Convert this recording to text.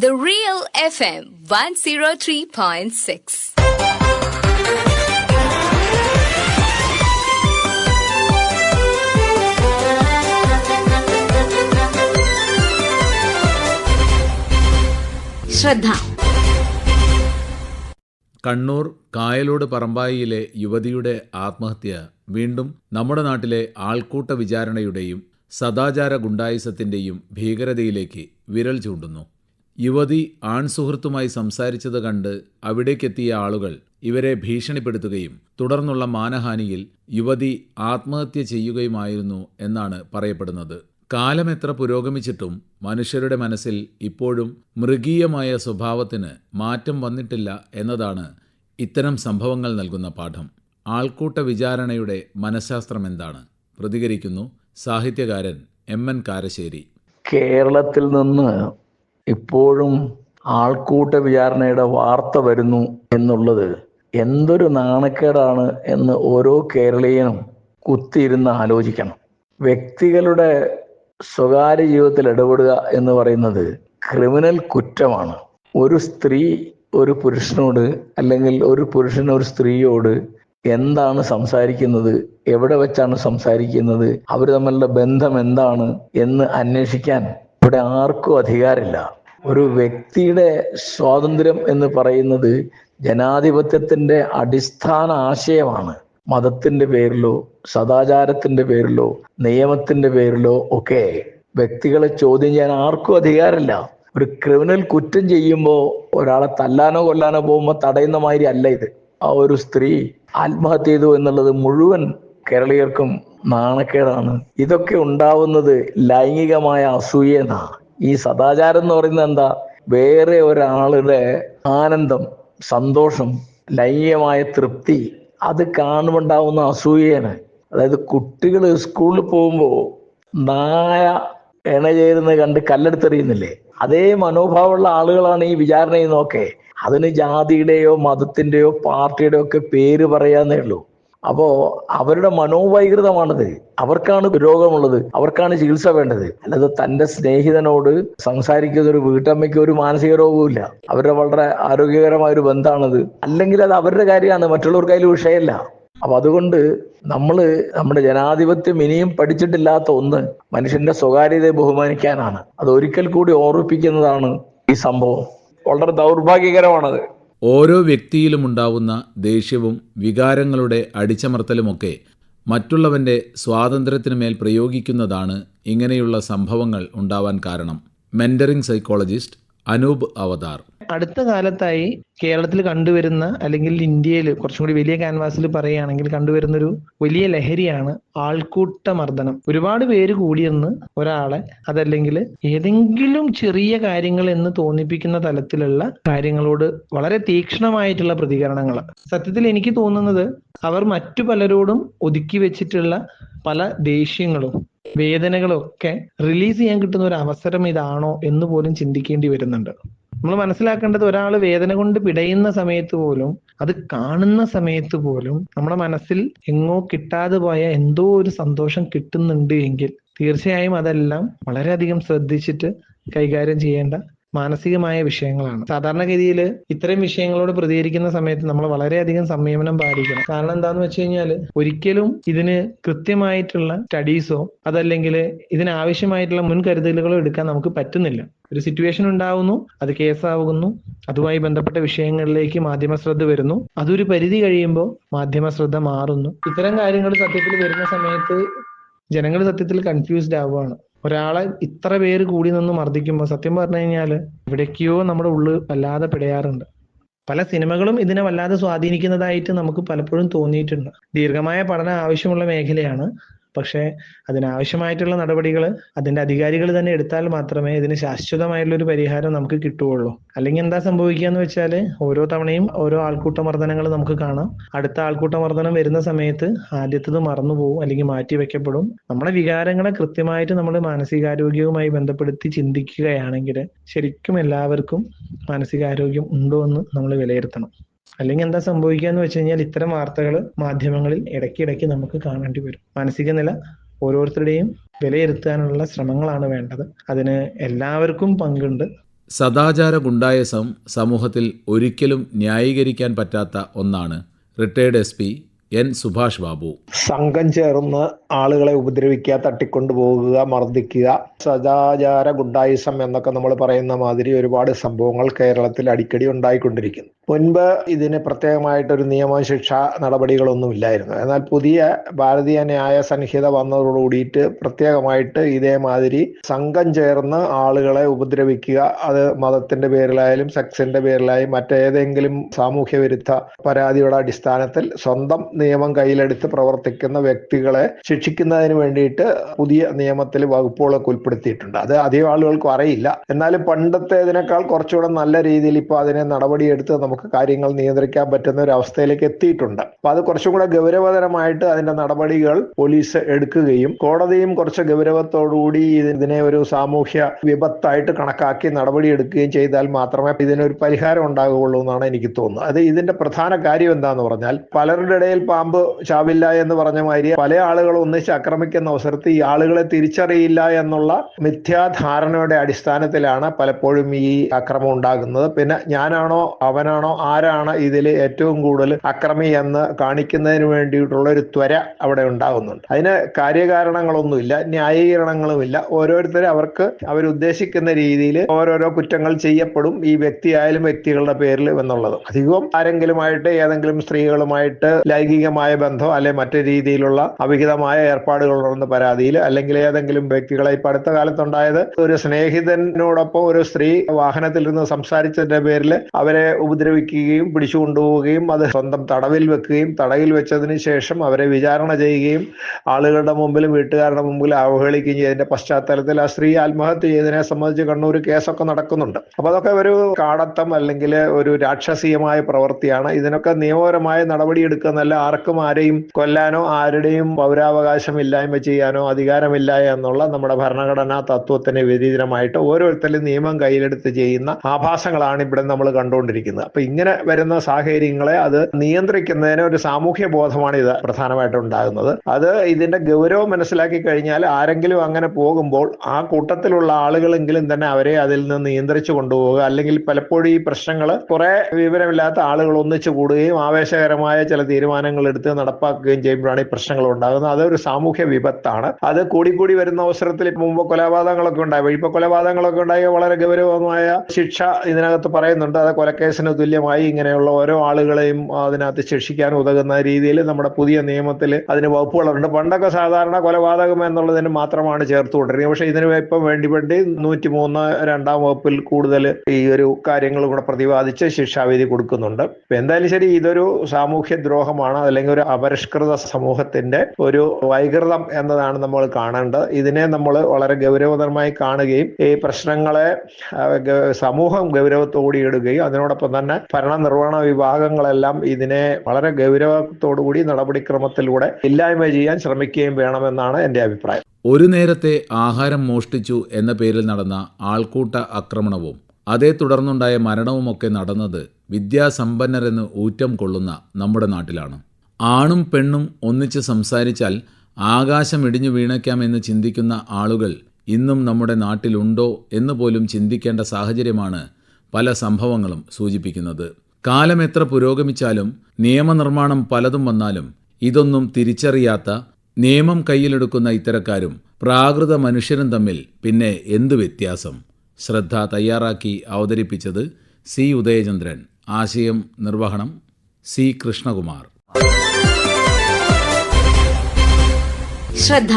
The Real FM 103.6. ശ്രദ്ധ കണ്ണൂർ കായലോട് പറമ്പായിയിലെ യുവതിയുടെ ആത്മഹത്യ വീണ്ടും നമ്മുടെ നാട്ടിലെ ആൾക്കൂട്ട വിചാരണയുടെയും സദാചാര ഗുണ്ടായുസത്തിന്റെയും ഭീകരതയിലേക്ക് വിരൽ ചൂണ്ടുന്നു യുവതി ആൺസുഹൃത്തുമായി സംസാരിച്ചത് കണ്ട് അവിടേക്കെത്തിയ ആളുകൾ ഇവരെ ഭീഷണിപ്പെടുത്തുകയും തുടർന്നുള്ള മാനഹാനിയിൽ യുവതി ആത്മഹത്യ ചെയ്യുകയുമായിരുന്നു എന്നാണ് പറയപ്പെടുന്നത്. കാലമെത്ര പുരോഗമിച്ചിട്ടും മനുഷ്യരുടെ മനസ്സിൽ ഇപ്പോഴും മൃഗീയമായ സ്വഭാവത്തിന് മാറ്റം വന്നിട്ടില്ല എന്നതാണ് ഇത്തരം സംഭവങ്ങൾ നൽകുന്ന പാഠം. ആൾക്കൂട്ട വിചാരണയുടെ മനഃശാസ്ത്രം എന്താണ്? പ്രതികരിക്കുന്നു സാഹിത്യകാരൻ എം എൻ കാരശ്ശേരി. കേരളത്തിൽ നിന്ന് ഇപ്പോഴും ആൾക്കൂട്ട വിചാരണയുടെ വാർത്ത വരുന്നു എന്നുള്ളത് എന്തൊരു നാണക്കേടാണ് എന്ന് ഓരോ കേരളീയനും കുത്തിയിരുന്ന് ആലോചിക്കണം. വ്യക്തികളുടെ സ്വകാര്യ ജീവിതത്തിൽ ഇടപെടുക എന്ന് പറയുന്നത് ക്രിമിനൽ കുറ്റമാണ്. ഒരു സ്ത്രീ ഒരു പുരുഷനോട് അല്ലെങ്കിൽ ഒരു പുരുഷൻ ഒരു സ്ത്രീയോട് എന്താണ് സംസാരിക്കുന്നത് എവിടെ വെച്ചാണ് സംസാരിക്കുന്നത് അവർ തമ്മിലുള്ള ബന്ധം എന്താണ് എന്ന് അന്വേഷിക്കാൻ ഇവിടെ ആർക്കും അധികാരമില്ല. ഒരു വ്യക്തിയുടെ സ്വാതന്ത്ര്യം എന്ന് പറയുന്നത് ജനാധിപത്യത്തിന്റെ അടിസ്ഥാന ആശയമാണ്. മതത്തിന്റെ പേരിലോ സദാചാരത്തിന്റെ പേരിലോ നിയമത്തിന്റെ പേരിലോ ഒക്കെ വ്യക്തികളെ ചോദ്യം ചെയ്യാൻ ആർക്കും അധികാരമില്ല. ഒരു ക്രിമിനൽ കുറ്റം ചെയ്യുമ്പോൾ ഒരാളെ തല്ലാനോ കൊല്ലാനോ പോകുമ്പോൾ തടയുന്ന മാതിരി അല്ല ഇത്. ആ ഒരു സ്ത്രീ ആത്മഹത്യ ചെയ്തു എന്നുള്ളത് മുഴുവൻ കേരളീയർക്കും നാണക്കേടാണ്. ഇതൊക്കെ ഉണ്ടാവുന്നത് ലൈംഗികമായ അസൂയെന്നാ ഈ സദാചാരം എന്ന് പറയുന്നത് എന്താ? വേറെ ഒരാളുടെ ആനന്ദം സന്തോഷം ലൈംഗികമായ തൃപ്തി അത് കാണുമുണ്ടാവുന്ന അസൂയയാണ്. അതായത് കുട്ടികൾ സ്കൂളിൽ പോകുമ്പോൾ നായ എണ ചേരുന്നത് കണ്ട് കല്ലെടുത്തെറിയുന്നില്ലേ? അതേ മനോഭാവമുള്ള ആളുകളാണ് ഈ വിചാരണ ചെയ്യുന്നതൊക്കെ അതിന് ജാതിയുടെയോ മതത്തിന്റെയോ പാർട്ടിയുടെയോ ഒക്കെ പേര് പറയാന്നേ ഉള്ളൂ. അപ്പോ അവരുടെ മനോവൈകൃതമാണത്. അവർക്കാണ് രോഗമുള്ളത്. അവർക്കാണ് ചികിത്സ വേണ്ടത്. അല്ലാതെ തന്റെ സ്നേഹിതനോട് സംസാരിക്കുന്ന ഒരു വീട്ടമ്മയ്ക്ക് ഒരു മാനസിക രോഗവുമില്ല. അവരുടെ വളരെ ആരോഗ്യകരമായ ഒരു ബന്ധമാണത് അല്ലെങ്കിൽ അത് അവരുടെ കാര്യമാണ്. മറ്റുള്ളവർക്ക് അതിൽ വിഷയമല്ല. അപ്പൊ അതുകൊണ്ട് നമ്മൾ നമ്മുടെ ജനാധിപത്യം ഇനിയും പഠിച്ചിട്ടില്ലാത്ത ഒന്ന് മനുഷ്യന്റെ സ്വകാര്യതയെ ബഹുമാനിക്കാനാണ്. അത് ഒരിക്കൽ കൂടി ഓർമ്മിപ്പിക്കുന്നതാണ് ഈ സംഭവം. വളരെ ദൗർഭാഗ്യകരമാണത്. ഓരോ വ്യക്തിയിലും വ്യക്തിയിലുമുണ്ടാവുന്ന ദേഷ്യവും വികാരങ്ങളുടെ അടിച്ചമർത്തലുമൊക്കെ മറ്റുള്ളവന്റെ സ്വാതന്ത്ര്യത്തിനുമേൽ പ്രയോഗിക്കുന്നതാണ് ഇങ്ങനെയുള്ള സംഭവങ്ങൾ ഉണ്ടാവാൻ കാരണം. Mentoring psychologist Anoop Avatar. അടുത്ത കാലത്തായി കേരളത്തിൽ കണ്ടുവരുന്ന അല്ലെങ്കിൽ ഇന്ത്യയിൽ കുറച്ചും കൂടി വലിയ ക്യാൻവാസിൽ പറയുകയാണെങ്കിൽ കണ്ടുവരുന്ന ഒരു വലിയ ലഹരിയാണ് ആൾക്കൂട്ട മർദ്ദനം ഒരുപാട് പേര് കൂടിയെന്ന് ഒരാളെ അതല്ലെങ്കിൽ ഏതെങ്കിലും ചെറിയ കാര്യങ്ങൾ എന്ന് തോന്നിപ്പിക്കുന്ന തലത്തിലുള്ള കാര്യങ്ങളോട് വളരെ തീക്ഷ്ണമായിട്ടുള്ള പ്രതികരണങ്ങൾ സത്യത്തിൽ എനിക്ക് തോന്നുന്നത് അവർ മറ്റു പലരോടും ഒതുക്കി വെച്ചിട്ടുള്ള പല ദേഷ്യങ്ങളും വേദനകളും ഒക്കെ റിലീസ് ചെയ്യാൻ കിട്ടുന്ന ഒരു അവസരം ഇതാണോ എന്ന് പോലും ചിന്തിക്കേണ്ടി വരുന്നുണ്ട്. നമ്മൾ മനസ്സിലാക്കേണ്ടത് ഒരാൾ വേദന കൊണ്ട് പിടയുന്ന സമയത്ത് പോലും അത് കാണുന്ന സമയത്ത് പോലും നമ്മുടെ മനസ്സിൽ എങ്ങോ കിട്ടാതെ പോയ എന്തോ ഒരു സന്തോഷം കിട്ടുന്നുണ്ട് എങ്കിൽ തീർച്ചയായും അതെല്ലാം വളരെയധികം ശ്രദ്ധിച്ചിട്ട് കൈകാര്യം ചെയ്യേണ്ട മാനസികമായ വിഷയങ്ങളാണ്. സാധാരണഗതിയിൽ ഇത്തരം വിഷയങ്ങളോട് പ്രതികരിക്കുന്ന സമയത്ത് നമ്മൾ വളരെയധികം സംയമനം പാലിക്കണം. കാരണം എന്താന്ന് വെച്ച് കഴിഞ്ഞാൽ ഒരിക്കലും ഇതിന് കൃത്യമായിട്ടുള്ള സ്റ്റഡീസോ അതല്ലെങ്കിൽ ഇതിനാവശ്യമായിട്ടുള്ള മുൻകരുതലുകളോ എടുക്കാൻ നമുക്ക് പറ്റുന്നില്ല. ഒരു സിറ്റുവേഷൻ ഉണ്ടാവുന്നു അത് കേസാവുന്നു അതുമായി ബന്ധപ്പെട്ട വിഷയങ്ങളിലേക്ക് മാധ്യമ ശ്രദ്ധ വരുന്നു. അതൊരു പരിധി കഴിയുമ്പോൾ മാധ്യമ ശ്രദ്ധ മാറുന്നു. ഇത്തരം കാര്യങ്ങൾ സത്യത്തിൽ വരുന്ന സമയത്ത് ജനങ്ങൾ സത്യത്തിൽ കൺഫ്യൂസ്ഡ് ആവുകയാണ്. ഒരാളെ ഇത്ര പേര് കൂടി നിന്ന് മർദ്ദിക്കുമ്പോൾ സത്യം പറഞ്ഞു കഴിഞ്ഞാൽ എവിടേക്കോ നമ്മുടെ ഉള്ളിൽ വല്ലാതെ പിടയാറുണ്ട്. പല സിനിമകളും ഇതിനെ വല്ലാതെ സ്വാധീനിക്കുന്നതായിട്ട് നമുക്ക് പലപ്പോഴും തോന്നിയിട്ടുണ്ട്. ദീർഘമായ പഠനം ആവശ്യമുള്ള മേഖലയാണ്. പക്ഷേ അതിനാവശ്യമായിട്ടുള്ള നടപടികൾ അതിന്റെ അധികാരികൾ തന്നെ എടുത്താൽ മാത്രമേ ഇതിന് ശാശ്വതമായിട്ടുള്ള ഒരു പരിഹാരം നമുക്ക് കിട്ടുകയുള്ളൂ. അല്ലെങ്കിൽ എന്താ സംഭവിക്കുക എന്ന് വെച്ചാൽ ഓരോ തവണയും ഓരോ ആൾക്കൂട്ട മർദ്ദനങ്ങൾ നമുക്ക് കാണാം. അടുത്ത ആൾക്കൂട്ട മർദ്ദനം വരുന്ന സമയത്ത് ആദ്യത്തത് മറന്നു പോകും അല്ലെങ്കിൽ മാറ്റി വെക്കപ്പെടും. നമ്മുടെ വികാരങ്ങളെ കൃത്യമായിട്ട് നമ്മൾ മാനസികാരോഗ്യവുമായി ബന്ധപ്പെടുത്തി ചിന്തിക്കുകയാണെങ്കിൽ ശരിക്കും എല്ലാവർക്കും മാനസികാരോഗ്യം ഉണ്ടോ എന്ന് നമ്മൾ വിലയിരുത്തണം. അല്ലെങ്കിൽ എന്താ സംഭവിക്കുക എന്ന് വെച്ച് കഴിഞ്ഞാൽ ഇത്തരം വാർത്തകൾ മാധ്യമങ്ങളിൽ ഇടയ്ക്കിടയ്ക്ക് നമുക്ക് കാണേണ്ടി വരും. മാനസിക നില ഓരോരുത്തരുടെയും വിലയിരുത്താനുള്ള ശ്രമങ്ങളാണ് വേണ്ടത്. അതിന് എല്ലാവർക്കും പങ്കുണ്ട്. സദാചാര ഗുണ്ടായസം സമൂഹത്തിൽ ഒരിക്കലും ന്യായീകരിക്കാൻ പറ്റാത്ത ഒന്നാണ്. Retired S P N Subhash Babu. സംഘം ചേർന്ന് ആളുകളെ ഉപദ്രവിക്കുക തട്ടിക്കൊണ്ടു പോകുക മർദ്ദിക്കുക. സദാചാര ഗുണ്ടായിസം എന്നൊക്കെ നമ്മൾ പറയുന്ന മാതിരി ഒരുപാട് സംഭവങ്ങൾ കേരളത്തിൽ അടിക്കടി ഉണ്ടായിക്കൊണ്ടിരിക്കുന്നു. മുൻപ് ഇതിന് പ്രത്യേകമായിട്ടൊരു നിയമശിക്ഷ നടപടികളൊന്നും ഇല്ലായിരുന്നു എന്നാൽ പുതിയ ഭാരതീയ ന്യായ സംഹിത വന്നതോടുകൂടിയിട്ട് പ്രത്യേകമായിട്ട് ഇതേമാതിരി സംഘം ചേർന്ന് ആളുകളെ ഉപദ്രവിക്കുക അത് മതത്തിന്റെ പേരിലായാലും സെക്സിന്റെ പേരിലായാലും മറ്റേതെങ്കിലും സാമൂഹ്യ വിരുദ്ധ പരാതിയുടെ അടിസ്ഥാനത്തിൽ സ്വന്തം നിയമം കയ്യിലെടുത്ത് പ്രവർത്തിക്കുന്ന വ്യക്തികളെ ശിക്ഷിക്കുന്നതിന് വേണ്ടിയിട്ട് പുതിയ നിയമത്തിൽ വകുപ്പുകളൊക്കെ ഉൾപ്പെടുത്തിയിട്ടുണ്ട്. അത് അധികം ആളുകൾക്കും അറിയില്ല. എന്നാലും പണ്ടത്തേതിനേക്കാൾ കുറച്ചുകൂടെ നല്ല രീതിയിൽ ഇപ്പോൾ അതിനെ നടപടിയെടുത്ത് നമുക്ക് കാര്യങ്ങൾ നിയന്ത്രിക്കാൻ പറ്റുന്ന ഒരു അവസ്ഥയിലേക്ക് എത്തിയിട്ടുണ്ട്. അപ്പൊ അത് കുറച്ചും കൂടെ ഗൗരവതരമായിട്ട് അതിന്റെ നടപടികൾ പോലീസ് എടുക്കുകയും കോടതിയും കുറച്ച് ഗൗരവത്തോടുകൂടി ഇതിനെ ഒരു സാമൂഹ്യ വിപത്തായിട്ട് കണക്കാക്കി നടപടിയെടുക്കുകയും ചെയ്താൽ മാത്രമേ ഇതിനൊരു പരിഹാരം ഉണ്ടാകുകയുള്ളൂ എന്നാണ് എനിക്ക് തോന്നുന്നത്. അത് ഇതിന്റെ പ്രധാന കാര്യം എന്താന്ന് പറഞ്ഞാൽ പലരുടെ ഇടയിൽ പാമ്പ് ചാവില്ല എന്ന് പറഞ്ഞ മാതിരി പല ആളുകൾ ഒന്നിച്ച് ആക്രമിക്കുന്ന അവസരത്തിൽ ഈ ആളുകളെ തിരിച്ചറിയില്ല എന്നുള്ള മിഥ്യാധാരണയുടെ അടിസ്ഥാനത്തിലാണ് പലപ്പോഴും ഈ അക്രമം ഉണ്ടാകുന്നത്. പിന്നെ ഞാനാണോ അവനാണോ ആരാണ് ഇതിൽ ഏറ്റവും കൂടുതൽ അക്രമി എന്ന് കാണിക്കുന്നതിന് വേണ്ടിയിട്ടുള്ള ഒരു ത്വര അവിടെ ഉണ്ടാകുന്നുണ്ട് അതിന് കാര്യകാരണങ്ങളൊന്നുമില്ല ന്യായീകരണങ്ങളുമില്ല. ഓരോരുത്തർ അവർക്ക് അവരുദ്ദേശിക്കുന്ന രീതിയിൽ ഓരോരോ കുറ്റങ്ങൾ ചെയ്യപ്പെടും ഈ വ്യക്തിയായാലും വ്യക്തികളുടെ പേരിൽ എന്നുള്ളത്. അധികവും ആരെങ്കിലുമായിട്ട് ഏതെങ്കിലും സ്ത്രീകളുമായിട്ട് ലൈംഗികമായ ബന്ധോ അല്ലെ മറ്റു രീതിയിലുള്ള അവിഹിതമായ ഏർപ്പാടുകളുണ്ടെന്ന് പരാതിയിൽ അല്ലെങ്കിൽ ഏതെങ്കിലും വ്യക്തികളെ ഇപ്പൊ അടുത്ത കാലത്തുണ്ടായത് ഒരു സ്നേഹിതനോടൊപ്പം ഒരു സ്ത്രീ വാഹനത്തിൽ നിന്ന് സംസാരിച്ചതിന്റെ പേരിൽ അവരെ ഉപദ്രവിക്കുകയും പിടിച്ചു കൊണ്ടുപോവുകയും അത് സ്വന്തം തടവിൽ വെക്കുകയും തടവിൽ വെച്ചതിന് ശേഷം അവരെ വിചാരണ ചെയ്യുകയും ആളുകളുടെ മുമ്പിലും വീട്ടുകാരുടെ മുമ്പിലും അവഹേളിക്കുകയും ചെയ്തതിന്റെ പശ്ചാത്തലത്തിൽ ആ സ്ത്രീ ആത്മഹത്യ ചെയ്തതിനെ സംബന്ധിച്ച് കണ്ണൂർ കേസൊക്കെ നടക്കുന്നുണ്ട്. അപ്പൊ അതൊക്കെ ഒരു കാടത്തം അല്ലെങ്കിൽ ഒരു രാക്ഷസീയമായ പ്രവൃത്തിയാണ്. ഇതിനൊക്കെ നിയമപരമായ നടപടി എടുക്കുന്നല്ല ആർക്കും ആരെയും കൊല്ലാനോ ആരുടെയും പൗരാവകാശം ഇല്ലായ്മ ചെയ്യാനോ അധികാരമില്ല എന്നുള്ള നമ്മുടെ ഭരണഘടനാ തത്വത്തിന് വിപരീതമായിട്ട് ഓരോരുത്തരും നിയമം കയ്യിലെടുത്ത് ചെയ്യുന്ന ആഭാസങ്ങളാണ് ഇവിടെ നമ്മൾ കണ്ടുകൊണ്ടിരിക്കുന്നത്. അപ്പൊ ഇങ്ങനെ വരുന്ന സാഹചര്യങ്ങളെ അത് നിയന്ത്രിക്കുന്നതിന് ഒരു സാമൂഹ്യ ബോധമാണ് ഇത് പ്രധാനമായിട്ടും ഉണ്ടാകുന്നത്. അത് ഇതിന്റെ ഗൗരവം മനസ്സിലാക്കി കഴിഞ്ഞാൽ ആരെങ്കിലും അങ്ങനെ പോകുമ്പോൾ ആ കൂട്ടത്തിലുള്ള ആളുകളെങ്കിലും തന്നെ അവരെ അതിൽ നിന്ന് നിയന്ത്രിച്ചു കൊണ്ടുപോവുക. അല്ലെങ്കിൽ പലപ്പോഴും ഈ പ്രശ്നങ്ങൾ കുറെ വിവരമില്ലാത്ത ആളുകൾ ഒന്നിച്ചു കൂടുകയും ആവേശകരമായ ചില തീരുമാനങ്ങൾ എടുത്ത് നടപ്പാക്കുകയും ചെയ്യുമ്പോഴാണ് ഈ പ്രശ്നങ്ങൾ ഉണ്ടാകുന്നത്. അതൊരു സാമൂഹ്യ വിപത്താണ്. അത് കൂടിക്കൂടി വരുന്ന അവസരത്തിൽ മുമ്പ് കൊലപാതകങ്ങളൊക്കെ ഉണ്ടായി. ഇപ്പൊ കൊലപാതകങ്ങളൊക്കെ ഉണ്ടായി വളരെ ഗൗരവമായ ശിക്ഷ ഇതിനകത്ത് പറയുന്നുണ്ട്. അത് കൊലക്കേസിന് തുല്യമായി ഇങ്ങനെയുള്ള ഓരോ ആളുകളെയും അതിനകത്ത് ശിക്ഷിക്കാൻ ഉതകുന്ന രീതിയിൽ നമ്മുടെ പുതിയ നിയമത്തിൽ അതിന് വകുപ്പുകളുണ്ട്. പണ്ടൊക്കെ സാധാരണ കൊലപാതകം എന്നുള്ളതിന് മാത്രമാണ് ചേർത്ത് കൊണ്ടിരുന്നത് പക്ഷേ ഇതിന് ഇപ്പം വേണ്ടി വേണ്ടി നൂറ്റി മൂന്ന് രണ്ടാം വകുപ്പിൽ കൂടുതൽ ഈ ഒരു കാര്യങ്ങൾ കൂടെ പ്രതിപാദിച്ച് ശിക്ഷാവിധി കൊടുക്കുന്നുണ്ട്. എന്തായാലും ശരി ഇതൊരു സാമൂഹ്യ ദ്രോഹമാണ് അല്ലെങ്കിൽ ഒരു അപരിഷ്കൃത സമൂഹത്തിന്റെ ഒരു വൈകൃതം എന്നതാണ് നമ്മൾ കാണേണ്ടത്. ഇതിനെ നമ്മൾ വളരെ ഗൗരവതരമായി കാണുകയും ഈ പ്രശ്നങ്ങളെ സമൂഹം ഗൗരവത്തോടെ ഇടുകയും അതിനോടൊപ്പം തന്നെ ഭരണനിർവഹണ വിഭാഗങ്ങളെല്ലാം ഇതിനെ വളരെ ഗൗരവത്തോടുകൂടി നടപടിക്രമത്തിലൂടെ ഇല്ലായ്മ ചെയ്യാൻ ശ്രമിക്കുകയും വേണമെന്നാണ് എന്റെ അഭിപ്രായം. ഒരു നേരത്തെ ആഹാരം മോഷ്ടിച്ചു എന്ന പേരിൽ നടന്ന ആൾക്കൂട്ട ആക്രമണവും അതേ തുടർന്നുണ്ടായ മരണവുമൊക്കെ നടന്നത് വിദ്യാസമ്പന്നരെന്ന് ഊറ്റം കൊള്ളുന്ന നമ്മുടെ നാട്ടിലാണ്. ആണും പെണ്ണും ഒന്നിച്ച് സംസാരിച്ചാൽ ആകാശം ഇടിഞ്ഞു വീണയ്ക്കാമെന്ന് ചിന്തിക്കുന്ന ആളുകൾ ഇന്നും നമ്മുടെ നാട്ടിലുണ്ടോ എന്ന് പോലും ചിന്തിക്കേണ്ട സാഹചര്യമാണ് പല സംഭവങ്ങളും സൂചിപ്പിക്കുന്നത്. കാലം എത്ര പുരോഗമിച്ചാലും നിയമനിർമ്മാണം പലതും വന്നാലും ഇതൊന്നും തിരിച്ചറിയാത്ത നിയമം കയ്യിലെടുക്കുന്ന ഇത്തരക്കാരും പ്രാകൃത മനുഷ്യരും തമ്മിൽ പിന്നെ എന്തു വ്യത്യാസം? ശ്രദ്ധ തയ്യാറാക്കി അവതരിപ്പിച്ചത് സി ഉദയചന്ദ്രൻ. ആശയം നിർവഹണം സി കൃഷ്ണകുമാർ. ശ്രദ്ധ.